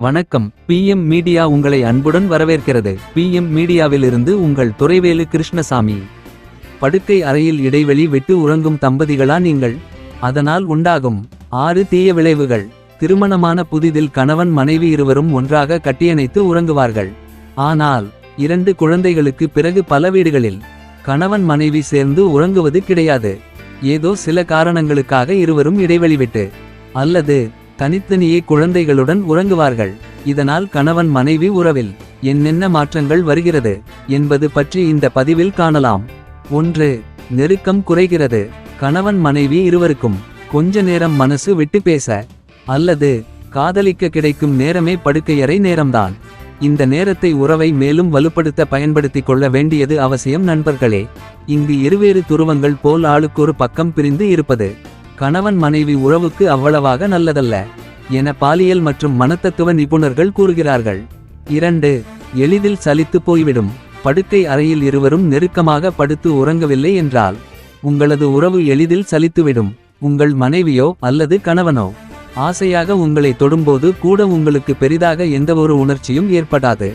வணக்கம். PM media உங்களை அன்புடன் வரவேற்கிறது. பிஎம் மீடியாவிலிருந்து உங்கள் துறைவேலு கிருஷ்ணசாமி. படுக்கை அறையில் இடைவெளி விட்டு உறங்கும் தம்பதிகளா நீங்கள்? அதனால் உண்டாகும். ஆறு தீய விளைவுகள். திருமணமான புதிதில் கணவன் மனைவி இருவரும் ஒன்றாக கட்டியணைத்து உறங்குவார்கள். ஆனால் இரண்டு குழந்தைகளுக்கு பிறகு பல வீடுகளில் கணவன் மனைவி சேர்ந்து உறங்குவது கிடையாது. ஏதோ சில காரணங்களுக்காக இருவரும் இடைவெளி விட்டு அல்லது தனித்தனியே குழந்தைகளுடன் உறங்குவார்கள். இதனால் கணவன் மனைவி உறவில் என்னென்ன மாற்றங்கள் வருகிறது என்பது பற்றி இந்த பதிவில் காணலாம். ஒன்று நெருக்கம் குறைகிறது. கணவன் மனைவி இருவருக்கும் கொஞ்ச நேரம் மனசு விட்டு பேச அல்லது காதலிக்க கிடைக்கும் நேரமே படுக்கையறை நேரம்தான். இந்த நேரத்தை உறவை மேலும் வலுப்படுத்த பயன்படுத்திக் கொள்ள வேண்டியது அவசியம் நண்பர்களே. இங்கு இருவேறு துருவங்கள் போல் ஆளுக்கொரு பக்கம் பிரிந்து இருப்பது. கணவன் மனைவி உறவுக்கு அவ்வளவாக நல்லதல்ல என பாலியல் மற்றும் மனத்தத்துவ நிபுணர்கள் கூறுகிறார்கள். இரண்டு எளிதில் சலித்து போய்விடும். படுக்கை அறையில் இருவரும் நெருக்கமாக படுத்து உறங்கவில்லை என்றால் உங்களது உறவு எளிதில் சலித்துவிடும். உங்கள் மனைவியோ அல்லது கணவனோ ஆசையாக உங்களை தொடும்போது கூட உங்களுக்கு பெரிதாக எந்தவொரு உணர்ச்சியும் ஏற்படாது.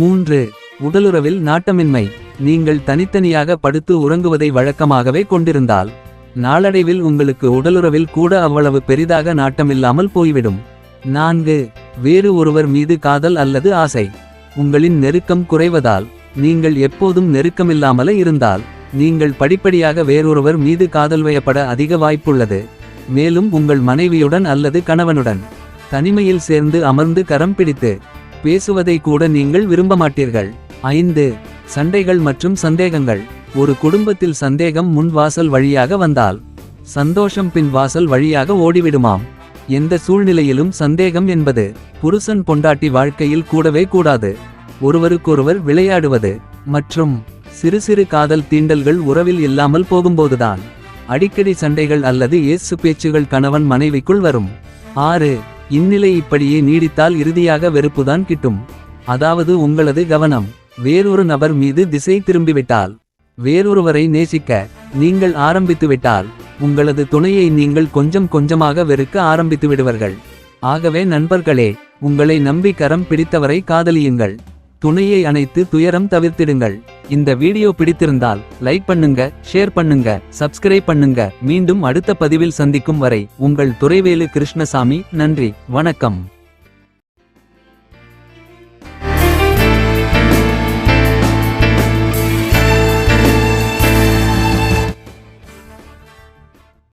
மூன்று உடலுறவில் நாட்டமின்மை. நீங்கள் தனித்தனியாக படுத்து உறங்குவதை வழக்கமாகவே கொண்டிருந்தால் நாளடைவில் உங்களுக்கு உடலுறவில் கூட அவ்வளவு பெரிதாக நாட்டமில்லாமல் போய்விடும். நான்கு வேறு ஒருவர் மீது காதல் அல்லது ஆசை. உங்களின் நெருக்கம் குறைவதால் நீங்கள் எப்போதும் நெருக்கமில்லாமலே இருந்தால் நீங்கள் படிப்படியாக வேறொருவர் மீது காதல் வயப்பட அதிக வாய்ப்புள்ளது. மேலும் உங்கள் மனைவியுடன் அல்லது கணவனுடன். தனிமையில் சேர்ந்து அமர்ந்து கரம் பிடித்து பேசுவதை கூட நீங்கள் விரும்ப மாட்டீர்கள் ஐந்து சண்டைகள் மற்றும் சந்தேகங்கள். ஒரு குடும்பத்தில் சந்தேகம் முன் வாசல் வழியாக வந்தால் சந்தோஷம் பின் வாசல் வழியாக ஓடிவிடுமாம். எந்த சூழ்நிலையிலும் சந்தேகம் என்பது புருஷன் பொண்டாட்டி வாழ்க்கையில் கூடவே கூடாது. ஒருவருக்கொருவர் விளையாடுவது மற்றும் சிறு சிறு காதல் தீண்டல்கள் உறவில் இல்லாமல் போகும்போதுதான் அடிக்கடி சண்டைகள் அல்லது இயேசு பேச்சுகள் கணவன் மனைவிக்குள் வரும். ஆறு இந்நிலை இப்படியே நீடித்தால் இறுதியாக வெறுப்புதான் கிட்டும். அதாவது உங்களது கவனம் வேறொரு நபர் மீது திசை திரும்பிவிட்டால் வேறொருவரை நேசிக்க நீங்கள் ஆரம்பித்துவிட்டால் உங்களது துணையை நீங்கள் கொஞ்சம் கொஞ்சமாக வெறுக்க ஆரம்பித்து விடுவர்கள். ஆகவே நண்பர்களே உங்களை நம்பி கரம் பிடித்தவரை காதலியுங்கள். துணையை அணைத்து துயரம் தவிர்த்திடுங்கள். இந்த வீடியோ பிடித்திருந்தால் லைக் பண்ணுங்க ஷேர் பண்ணுங்க சப்ஸ்கிரைப் பண்ணுங்க. மீண்டும் அடுத்த பதிவில் சந்திக்கும் வரை உங்கள் துறைவேலு கிருஷ்ணசாமி நன்றி வணக்கம்.